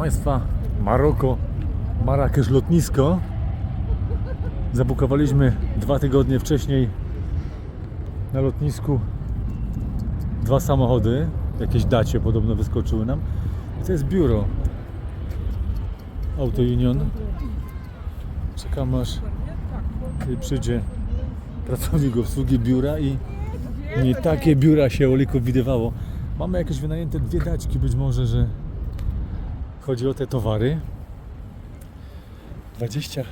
Państwa, Maroko, Marrakesz lotnisko. Zabukowaliśmy dwa tygodnie wcześniej na lotnisku dwa samochody. Jakieś dacie podobno wyskoczyły nam. To jest biuro Auto Union. Czekam aż przyjdzie pracownik obsługi biura i nie takie biura się Oliku widywało. Mamy jakieś wynajęte dwie daćki, być może, że chodzi o te towary. 26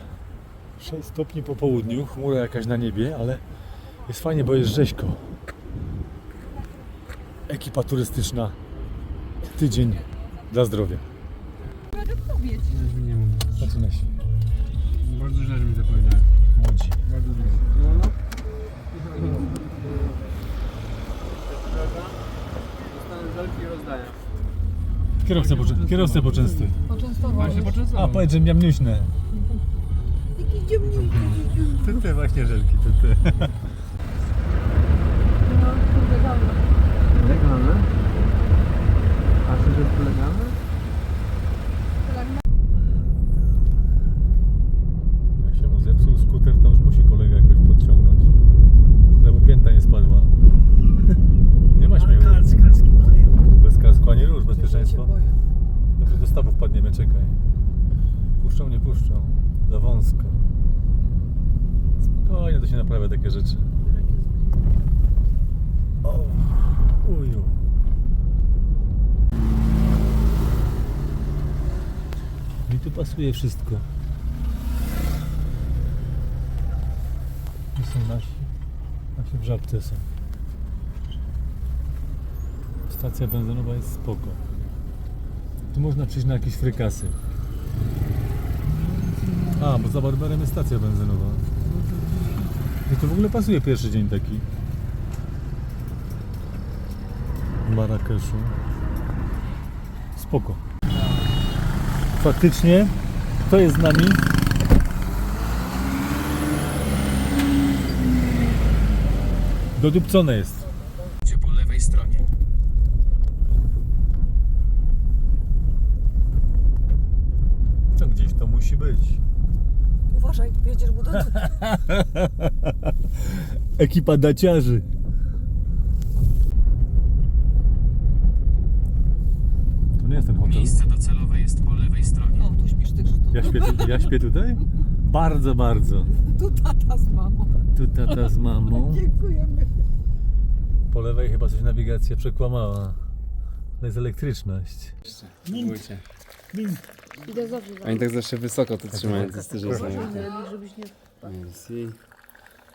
stopni po południu, chmura jakaś na niebie, ale jest fajnie, bo jest rzeźko. Ekipa turystyczna. Tydzień dla zdrowia. Zaczyna się. Bardzo źle, że mi to powiedziałem. Młodzi. Bardzo źle. Dostanę żelki i rozdaję. Kierowcę, poczę kierowcę poczęstuj. Właśnie poczęstował. A, powiedz, że miałem niuśne. To te właśnie żelki, to te. Legalne? A czy to jest legalne? Wąsko. Spokojnie, to się naprawia takie rzeczy. O, uju. Mi tu pasuje wszystko. Tu są nasi. Nasi w żabce są. Stacja benzynowa jest spoko. Tu można przyjść na jakieś frykasy. A, bo za Barberem jest stacja benzynowa. I to w ogóle pasuje pierwszy dzień taki. Marrakeszu. Spoko. Faktycznie, kto jest z nami? Dodupcone jest. Gdzie po lewej stronie. To gdzieś to musi być. Uważaj, jedziesz mu do tyłu. Ekipa daciarzy. To nie jest ten hotel. Miejsce docelowe jest po lewej stronie. O, tu śpisz ty, Krzysztof. Ja śpię, tu, ja śpię tutaj? Bardzo, bardzo. Tu tata z mamą. Tu tata z mamą. Dziękujemy. Po lewej chyba coś nawigacja przekłamała. To jest elektryczność. Spróbujcie. Idę zawsze za Oni tak zawsze wysoko to trzymają, to jest też Proszę, rozumiem. żebyś nie... Merci.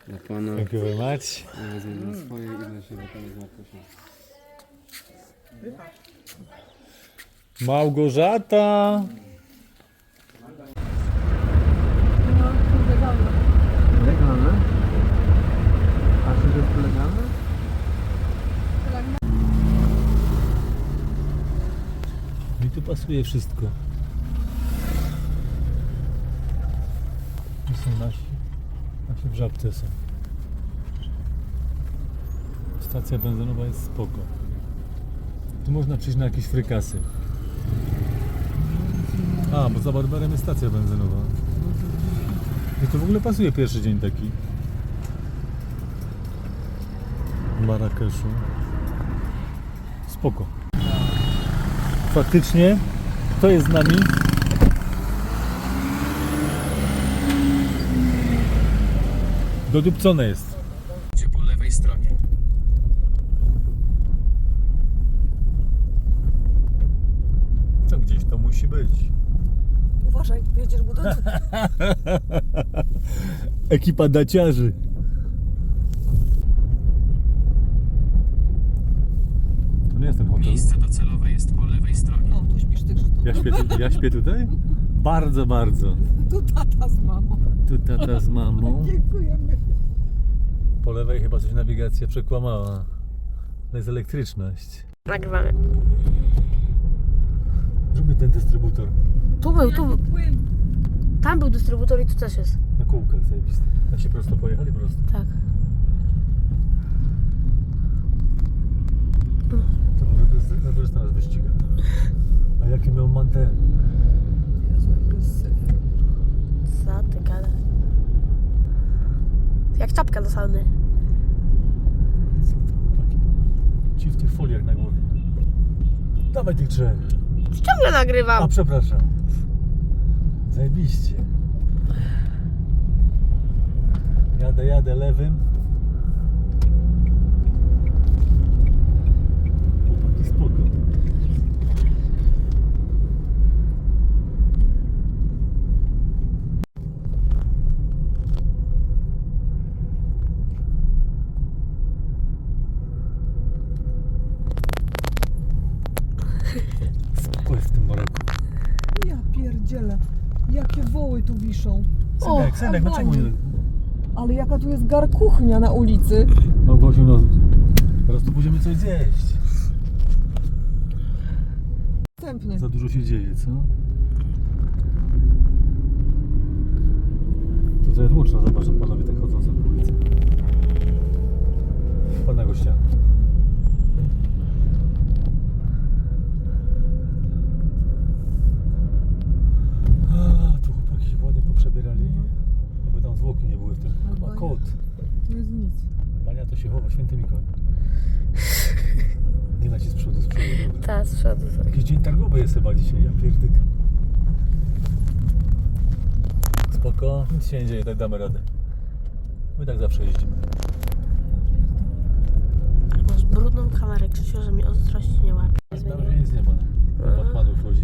Dla pana. Thank you very much. Ja wezmę dla swoje i dla siebie. Jest. Małgorzata! No. Legalne? A czy to jest legalne? Mi tu pasuje wszystko. Tu są nasi. Nasi w żabce są. Stacja benzynowa jest spoko. Tu można przyjść na jakieś frykasy. A, bo za Barberem jest stacja benzynowa. I to w ogóle pasuje pierwszy dzień taki. Marrakeszu. Spoko. Faktycznie, kto jest z nami? Dodupcone jest. Gdzie po lewej stronie. To gdzieś to musi być. Uważaj, jedziesz mu do. Ekipa daciarzy. To nie jest ten hotel. Miejsce docelowe jest po lewej stronie. O, tu śpisz ty, Krzysztof. Ja śpię, tu, ja śpię tutaj? Bardzo, bardzo. Tu tata z mamą. Tu tata z mamą. Dziękujemy. Po lewej chyba coś nawigacja przekłamała. To jest elektryczność. Nagrywamy. Zróbmy ten dystrybutor Tu był, tu był. Tam był dystrybutor i tu też jest. na kółkach zajebisty. Tak się prosto pojechali prosto. Tak. To rowerzysta nas wyściga. A jakie miał mantel? Zatykane. Jak czapka do sauny. Ci w tych foliach na głowie. Dawaj tych drzew. Ciągle nagrywam. A przepraszam. Zajebiście. Jadę, jadę lewym. Spoko jest w tym Maroku. Ja pierdzielę. Jakie woły tu wiszą. Synek, synek, no czemu nie... Ale jaka tu jest garkuchnia na ulicy. No Gosiu, no... Teraz tu będziemy coś zjeść. Następny. Za dużo się dzieje, co? Tutaj jest łuczno, zobacz, że panowie tak chodzą sobie po ulicy. Pana gościa. A, tu chłopaki się ładnie poprzebierali. No bo tam zwłoki nie były w tym. Chyba kot. To jest nic. Bania to się chowa, święty Mikołaj. Nie na ci z przodu, z przodu. Dobra. Ta, z przodu. są. Jakiś dzień targowy jest chyba dzisiaj, ja pierdyk. Spoko, nic się nie dzieje, tak damy radę. My tak zawsze jeździmy. Masz brudną kamerę, Krzysiu, że mi ostrości nie łapie. Na razie nic nie ma. Batmanów chodzi.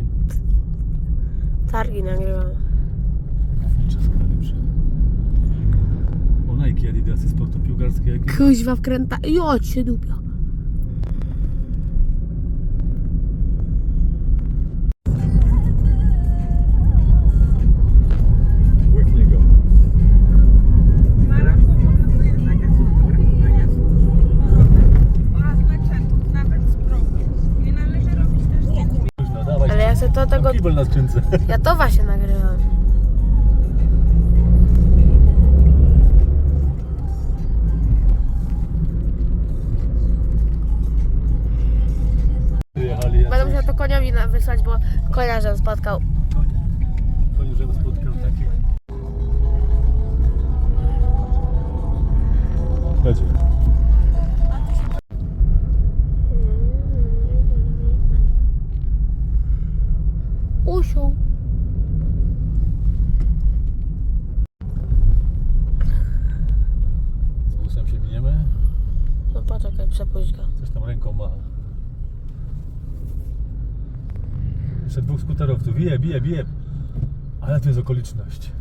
Targi nagrywam. Nicze są najlepsze. O Nike, Adidasy, sportu piłkarskie jakieś. Kuźwa wkręta. Jo, cię dupia. Łyknie go. Dawaj. Ale ja se to tego... Tam kibel na skrzynce. Ja to właśnie nagrywam. Musiał to koniowi wysłać, bo konia żem spotkał. Żebym spotkał takie. Będzie. Usiął. Z busem się miniemy. No poczekaj, przepuść go. Coś tam ręką ma. Jeszcze dwóch skuterowców. Bije, bije, bije. Ale to jest okoliczność.